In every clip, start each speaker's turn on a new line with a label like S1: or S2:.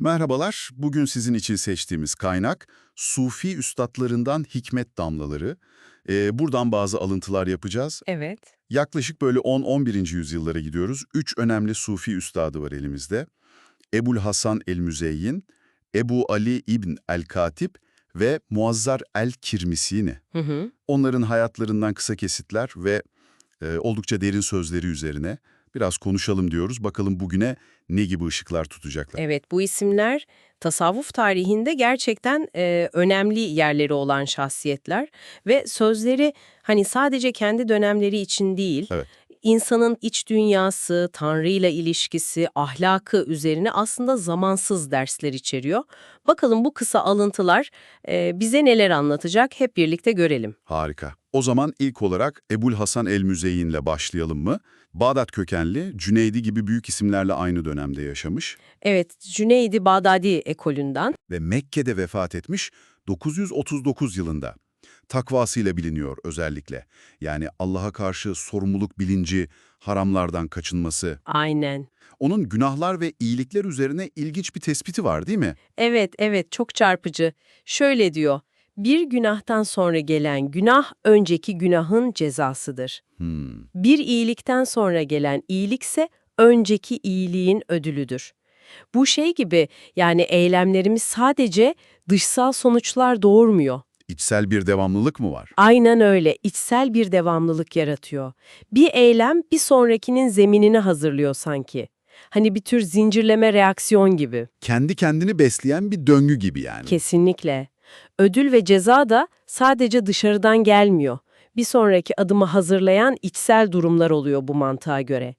S1: Merhabalar, bugün sizin için seçtiğimiz kaynak Sufi üstadlarından hikmet damlaları. Ee, buradan bazı alıntılar yapacağız.
S2: Evet.
S1: Yaklaşık böyle 10-11. yüzyıllara gidiyoruz. Üç önemli Sufi üstadı var elimizde. Ebul Hasan el-Müzeyyin, Ebu Ali İbn el-Katip ve Muazzar el-Kirmisini. Onların hayatlarından kısa kesitler ve e, oldukça derin sözleri üzerine biraz konuşalım diyoruz. Bakalım bugüne ne gibi ışıklar tutacaklar.
S2: Evet, bu isimler tasavvuf tarihinde gerçekten e, önemli yerleri olan şahsiyetler ve sözleri hani sadece kendi dönemleri için değil,
S1: Evet.
S2: insanın iç dünyası, Tanrı ile ilişkisi, ahlakı üzerine aslında zamansız dersler içeriyor. Bakalım bu kısa alıntılar e, bize neler anlatacak hep birlikte görelim.
S1: Harika. O zaman ilk olarak Ebul Hasan el-Müzeyyin'le başlayalım mı? Bağdat kökenli, Cüneydi gibi büyük isimlerle aynı dönemde yaşamış
S2: Evet, Cüneydi Bağdadi ekolünden.
S1: ve Mekke'de vefat etmiş 939 yılında. Takvasıyla biliniyor özellikle. Yani Allah'a karşı sorumluluk bilinci, haramlardan kaçınması.
S2: Aynen.
S1: Onun günahlar ve iyilikler üzerine ilginç bir tespiti var değil mi?
S2: Evet, evet çok çarpıcı. Şöyle diyor, bir günahtan sonra gelen günah önceki günahın cezasıdır.
S1: Hmm.
S2: Bir iyilikten sonra gelen iyilikse önceki iyiliğin ödülüdür. Bu şey gibi yani eylemlerimiz sadece dışsal sonuçlar doğurmuyor.
S1: İçsel bir devamlılık mı var?
S2: Aynen öyle, içsel bir devamlılık yaratıyor. Bir eylem bir sonrakinin zeminini hazırlıyor sanki. Hani bir tür zincirleme reaksiyon gibi.
S1: Kendi kendini besleyen bir döngü gibi yani.
S2: Kesinlikle. Ödül ve ceza da sadece dışarıdan gelmiyor. Bir sonraki adımı hazırlayan içsel durumlar oluyor bu mantığa göre.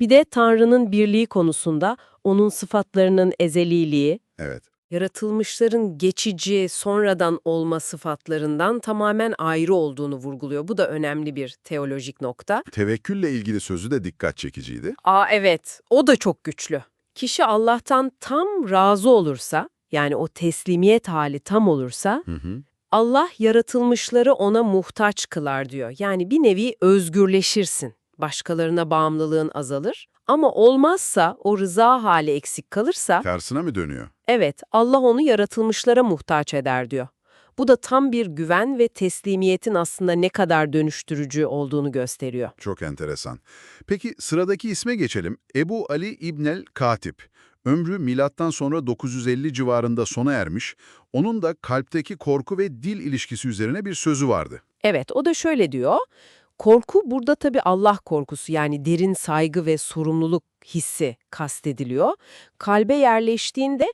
S2: Bir de Tanrı'nın birliği konusunda onun sıfatlarının ezeliliği,
S1: Evet.
S2: yaratılmışların geçici, sonradan olma sıfatlarından tamamen ayrı olduğunu vurguluyor. Bu da önemli bir teolojik nokta.
S1: Tevekkülle ilgili sözü de dikkat çekiciydi.
S2: Aa evet, o da çok güçlü. Kişi Allah'tan tam razı olursa, yani o teslimiyet hali tam olursa,
S1: Hı hı.
S2: Allah yaratılmışları ona muhtaç kılar diyor. Yani bir nevi özgürleşirsin. Başkalarına bağımlılığın azalır. Ama olmazsa, o rıza hali eksik kalırsa,
S1: Tersine mi dönüyor?
S2: evet Allah onu yaratılmışlara muhtaç eder diyor. Bu da tam bir güven ve teslimiyetin aslında ne kadar dönüştürücü olduğunu gösteriyor.
S1: Çok enteresan. Peki sıradaki isme geçelim. Ebu Ali İbnel Katip. Ömrü milattan sonra 950 civarında sona ermiş. Onun da kalpteki korku ve dil ilişkisi üzerine bir sözü vardı.
S2: Evet, o da şöyle diyor. Korku burada tabii Allah korkusu yani derin saygı ve sorumluluk hissi kastediliyor. Kalbe yerleştiğinde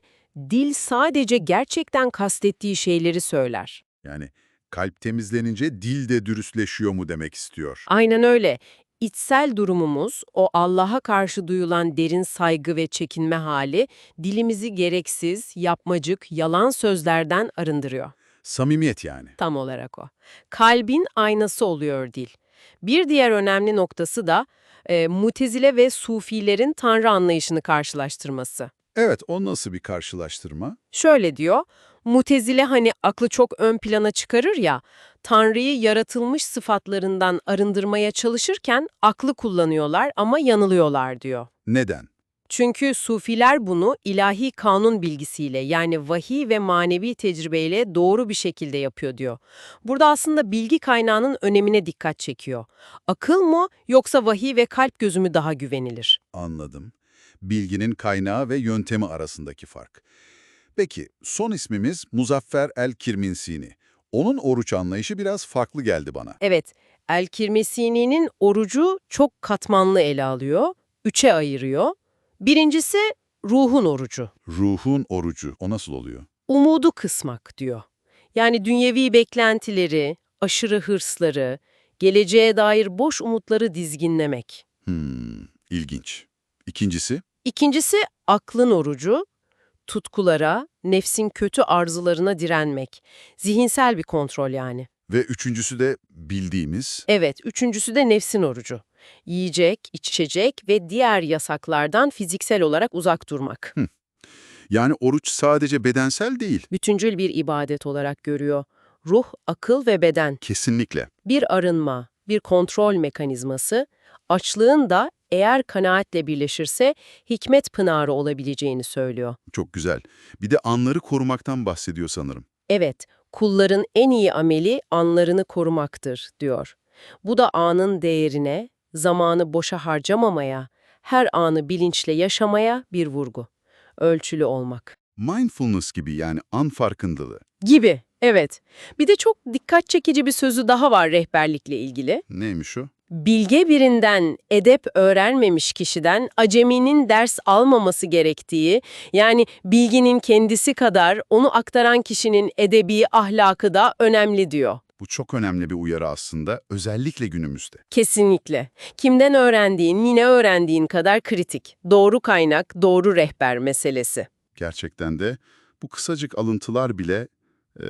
S2: dil sadece gerçekten kastettiği şeyleri söyler.
S1: Yani kalp temizlenince dil de dürüstleşiyor mu demek istiyor.
S2: Aynen öyle. İçsel durumumuz, o Allah'a karşı duyulan derin saygı ve çekinme hali dilimizi gereksiz, yapmacık, yalan sözlerden arındırıyor.
S1: Samimiyet yani.
S2: Tam olarak o. Kalbin aynası oluyor dil. Bir diğer önemli noktası da e, mutezile ve sufilerin tanrı anlayışını karşılaştırması.
S1: Evet, o nasıl bir karşılaştırma?
S2: Şöyle diyor, mutezile hani aklı çok ön plana çıkarır ya, tanrıyı yaratılmış sıfatlarından arındırmaya çalışırken aklı kullanıyorlar ama yanılıyorlar diyor.
S1: Neden?
S2: Çünkü sufiler bunu ilahi kanun bilgisiyle yani vahiy ve manevi tecrübeyle doğru bir şekilde yapıyor diyor. Burada aslında bilgi kaynağının önemine dikkat çekiyor. Akıl mı yoksa vahiy ve kalp gözü mü daha güvenilir?
S1: Anladım. Bilginin kaynağı ve yöntemi arasındaki fark. Peki, son ismimiz Muzaffer el-Kirminsini. Onun oruç anlayışı biraz farklı geldi bana.
S2: Evet, El-Kirmesini'nin orucu çok katmanlı ele alıyor, üçe ayırıyor. Birincisi ruhun orucu.
S1: Ruhun orucu, o nasıl oluyor?
S2: umudu kısmak diyor. Yani dünyevi beklentileri, aşırı hırsları, geleceğe dair boş umutları dizginlemek.
S1: Hmm, ilginç. İkincisi?
S2: İkincisi aklın orucu, tutkulara, nefsin kötü arzularına direnmek. Zihinsel bir kontrol yani.
S1: Ve üçüncüsü de bildiğimiz
S2: Evet, üçüncüsü de nefsin orucu. Yiyecek, içecek ve diğer yasaklardan fiziksel olarak uzak durmak.
S1: Yani oruç sadece bedensel değil.
S2: Bütüncül bir ibadet olarak görüyor. Ruh, akıl ve beden.
S1: Kesinlikle.
S2: bir arınma, bir kontrol mekanizması, açlığın da eğer kanaatle birleşirse hikmet pınarı olabileceğini söylüyor.
S1: Çok güzel. Bir de anları korumaktan bahsediyor sanırım.
S2: Evet, kulların en iyi ameli anlarını korumaktır, diyor. Bu da anın değerine, zamanı boşa harcamamaya, her anı bilinçle yaşamaya bir vurgu. Ölçülü olmak.
S1: Mindfulness gibi yani an farkındalığı.
S2: Gibi, evet. Bir de çok dikkat çekici bir sözü daha var rehberlikle ilgili.
S1: Neymiş o?
S2: Bilge birinden edep öğrenmemiş kişiden aceminin ders almaması gerektiği, yani bilginin kendisi kadar onu aktaran kişinin edebi ahlakı da önemli diyor.
S1: Bu çok önemli bir uyarı aslında, özellikle günümüzde.
S2: Kesinlikle. Kimden öğrendiğin, yine öğrendiğin kadar kritik. Doğru kaynak, doğru rehber meselesi.
S1: Gerçekten de bu kısacık alıntılar bile e,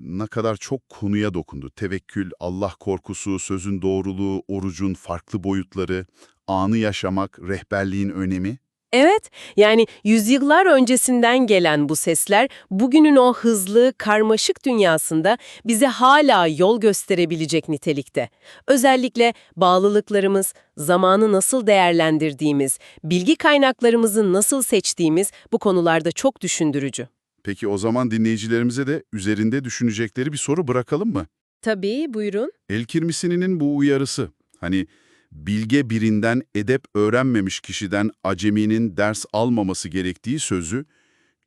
S1: ne kadar çok konuya dokundu. Tevekkül, Allah korkusu, sözün doğruluğu, orucun farklı boyutları, anı yaşamak, rehberliğin önemi.
S2: Evet, yani yüzyıllar öncesinden gelen bu sesler bugünün o hızlı, karmaşık dünyasında bize hala yol gösterebilecek nitelikte. Özellikle bağlılıklarımız, zamanı nasıl değerlendirdiğimiz, bilgi kaynaklarımızı nasıl seçtiğimiz bu konularda çok düşündürücü.
S1: Peki o zaman dinleyicilerimize de üzerinde düşünecekleri bir soru bırakalım mı?
S2: Tabii, buyurun.
S1: El Kirmisini'nin bu uyarısı, hani bilge birinden edep öğrenmemiş kişiden aceminin ders almaması gerektiği sözü,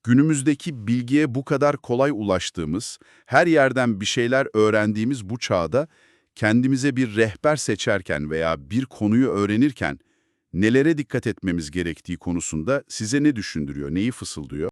S1: günümüzdeki bilgiye bu kadar kolay ulaştığımız, her yerden bir şeyler öğrendiğimiz bu çağda, kendimize bir rehber seçerken veya bir konuyu öğrenirken nelere dikkat etmemiz gerektiği konusunda size ne düşündürüyor, neyi fısıldıyor?